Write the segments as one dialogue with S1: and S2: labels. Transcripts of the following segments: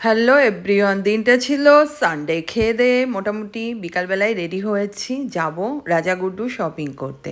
S1: Hello everyone, দিনটা ছিল Sunday খেয়ে দেয়ে মোটামুটি বিকালবেলায় রেডি হয়েছি, যাব রাজা গুড্ডু শপিং করতে।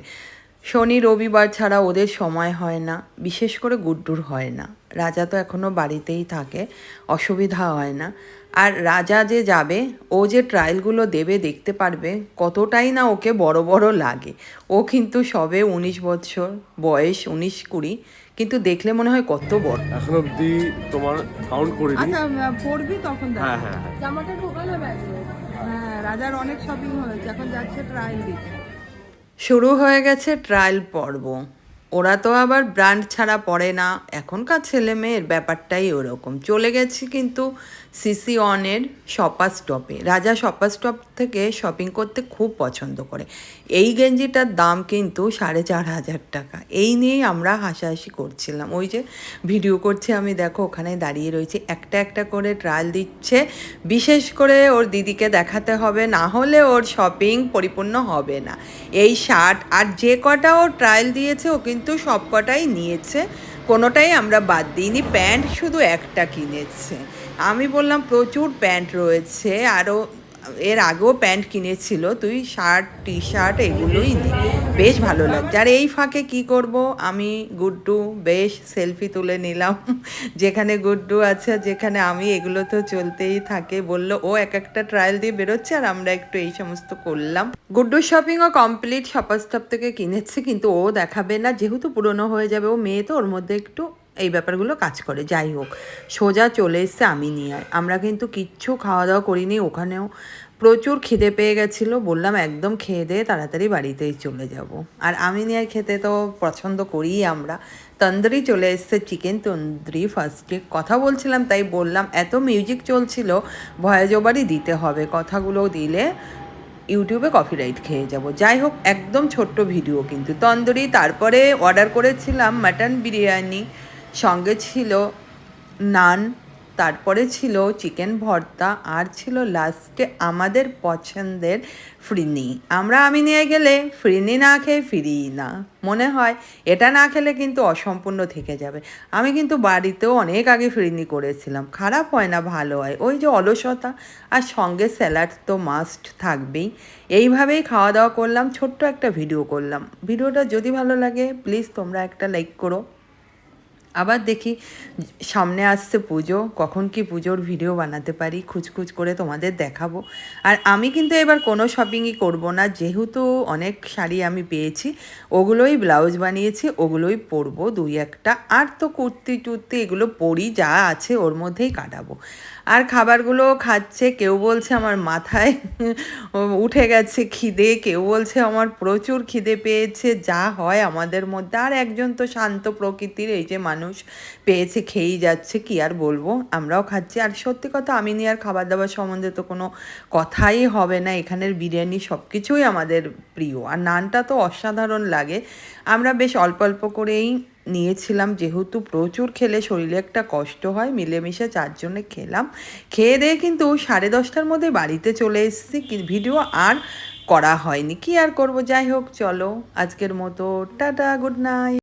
S1: শনি রবিবার ছাড়া ওদের সময় হয় না, বিশেষ করে গুড্ডুর হয় না। রাজা তো এখনও বাড়িতেই থাকে, অসুবিধা হয় না। আর রাজা যে যাবে ও যে ট্রায়ালগুলো দেবে দেখতে পারবে কতটাই না ওকে বড় বড় লাগে। ও কিন্তু সবে উনিশ বছর বয়স উনিশ কুড়ি কিন্তু দেখলে মনে হয় কত বড়।
S2: এখন অব্দি তোমার কাউন্ট করিনি।
S3: আচ্ছা পড়বি তখন দেখ।
S2: হ্যাঁ হ্যাঁ হ্যাঁ।
S4: জামাটা ব্যাগে
S3: হ্যাঁ রাজার অনেক শপিং হয়েছে এখন যাচ্ছে ট্রায়াল দিতে।
S1: শুরু হয়ে গেছে ট্রায়াল পর্ব। ওরা তো আবার ব্র্যান্ড ছাড়া পড়ে না। এখনকার ছেলে মেয়ের ব্যাপারটাই ওরকম। চলে গেছি কিন্তু সিসি অনের শপার স্টপে। রাজা শপার স্টপ থেকে শপিং করতে খুব পছন্দ করে। এই গেঞ্জিটার দাম কিন্তু সাড়ে চার হাজার টাকা। এই নিয়েই আমরা হাসাহাসি করছিলাম। ওই যে ভিডিও করছি আমি, দেখো, ওখানে দাঁড়িয়ে রয়েছি। একটা একটা করে ট্রায়াল দিচ্ছে। বিশেষ করে ওর দিদিকে দেখাতে হবে, না হলে ওর শপিং পরিপূর্ণ হবে না। এই শার্ট আর যে কটা ও ট্রায়াল দিয়েছে, ও কিন্তু সব কটাই নিয়েছে। কোনোটাই আমরা বাদ দিইনি। প্যান্ট শুধু একটা কিনেছে। আমি বললাম প্রচুর প্যান্ট রয়েছে। আরও এর আগেও প্যান্ট কিনেছিল, তুই শার্ট টি শার্ট এগুলোই নি বেশ ভালো লাগছে। আর এই ফাঁকে কি করব? আমি গুড্ডু বেশ সেলফি তুলে নিলাম। যেখানে গুড্ডু আছে, যেখানে আমি, এগুলো তো চলতেই থাকে। বলল, ও এক একটা ট্রায়াল দিয়ে বেরোচ্ছে আর আমরা একটু এই সমস্ত করলাম। গুড্ডু শপিংও কমপ্লিট শপারস্টপ থেকে কিনেছে, কিন্তু ও দেখাবে না। যেহেতু পুরনো হয়ে যাবে, ও মেয়ে তো, ওর মধ্যে একটু এই ব্যাপারগুলো কাজ করে, যাই হোক। সোজা চলে এসছে আমি নিয়ে আমরা কিন্তু কিচ্ছু খাওয়া দাওয়া করিনি, ওখানেও প্রচুর খিদে পেয়ে গেছিল। বললাম, একদম খেয়ে দিয়ে তাড়াতাড়ি বাড়িতেই চলে যাব। আর আমি নিয়ে খেতে তো পছন্দ করি আমরা। তন্দুরি চলে এসছে, চিকেন তন্দুরি ফার্স্টে কথা বলছিলাম, তাই বললাম, এত মিউজিক চলছিল, ভয়েস দিতে হবে। কথাগুলো দিলে ইউটিউবে কপিরাইট খেয়ে যাব। যাই হোক, একদম ছোট্ট ভিডিও কিন্তু। তন্দুরি, তারপরে অর্ডার করেছিলাম মাটন বিরিয়ানি। সঙ্গে ছিল নান, তারপরে ছিল চিকেন ভর্তা, আর ছিল লাস্টে আমাদের পছন্দের ফ্রিনি। আমরা আমি নিয়ে গেলে ফ্রিনি না খেয়ে ফিরি না। মনে হয় এটা না খেলে কিন্তু অসম্পূর্ণ থেকে যাবে। আমি কিন্তু বাড়িতেও অনেক আগে ফ্রিনি করেছিলাম। খারাপ হয় না, ভালো হয়। ওই যে অলসতা আর সঙ্গে স্যালাড তো মাস্ট থাকবেই। এইভাবেই খাওয়া দাওয়া করলাম, ছোট্ট একটা ভিডিও করলাম। ভিডিওটা যদি ভালো লাগে প্লিজ তোমরা একটা লাইক করো। আবার দেখি সামনে আসছে পুজো, কখন কি পুজোর ভিডিও বানাতে পারি, খুচখুচ করে তোমাদের দেখাবো। আর আমি কিন্তু এবার কোনো শপিংই করব না, যেহেতু অনেক শাড়ি আমি পেয়েছি, ওগুলোই ব্লাউজ বানিয়েছি, ওগুলোই পরবো দুই একটা। আর তো কুর্তি টুর্তি এগুলো পরি, যা আছে ওর মধ্যেই কাটাবো। আর খাবারগুলো খাচ্ছে, কেউ বলছে আমার মাথায় উঠে গেছে খিদে, কেউ বলছে আমার প্রচুর খিদে পেয়েছে, যা হয় আমাদের মধ্যে। আর একজন তো শান্ত প্রকৃতির, এই যে মানুষ পেয়েছে, খেয়েই যাচ্ছে, কি আর বলব? আমরাও খাচ্ছি। আর সত্যি কথা, আমি নিয়ে আর খাবার দাবার সম্বন্ধে তো কোনো কথাই হবে না। এখানের বিরিয়ানি সব কিছুই আমাদের প্রিয়। আর নানটা তো অসাধারণ লাগে। আমরা বেশ অল্প অল্প করেই নিয়েছিলাম। যেহেতু প্রচুর খেলে শরীরে একটা কষ্ট হয়, মিলেমিশে চারজনে খেলাম। খেয়ে দিয়ে কিন্তু সাড়ে দশটার মধ্যে বাড়িতে চলে এসেছি। ভিডিও আর করা হয়নি। কি আর করব? যাই হোক, চলো। আজকের মতো, টাটা, গুড নাইট।